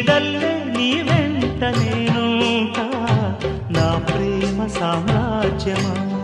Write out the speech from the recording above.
నీడల్లే నీ వెంట నేనుంటా. నా ప్రేమ సామ్రాజ్యమా?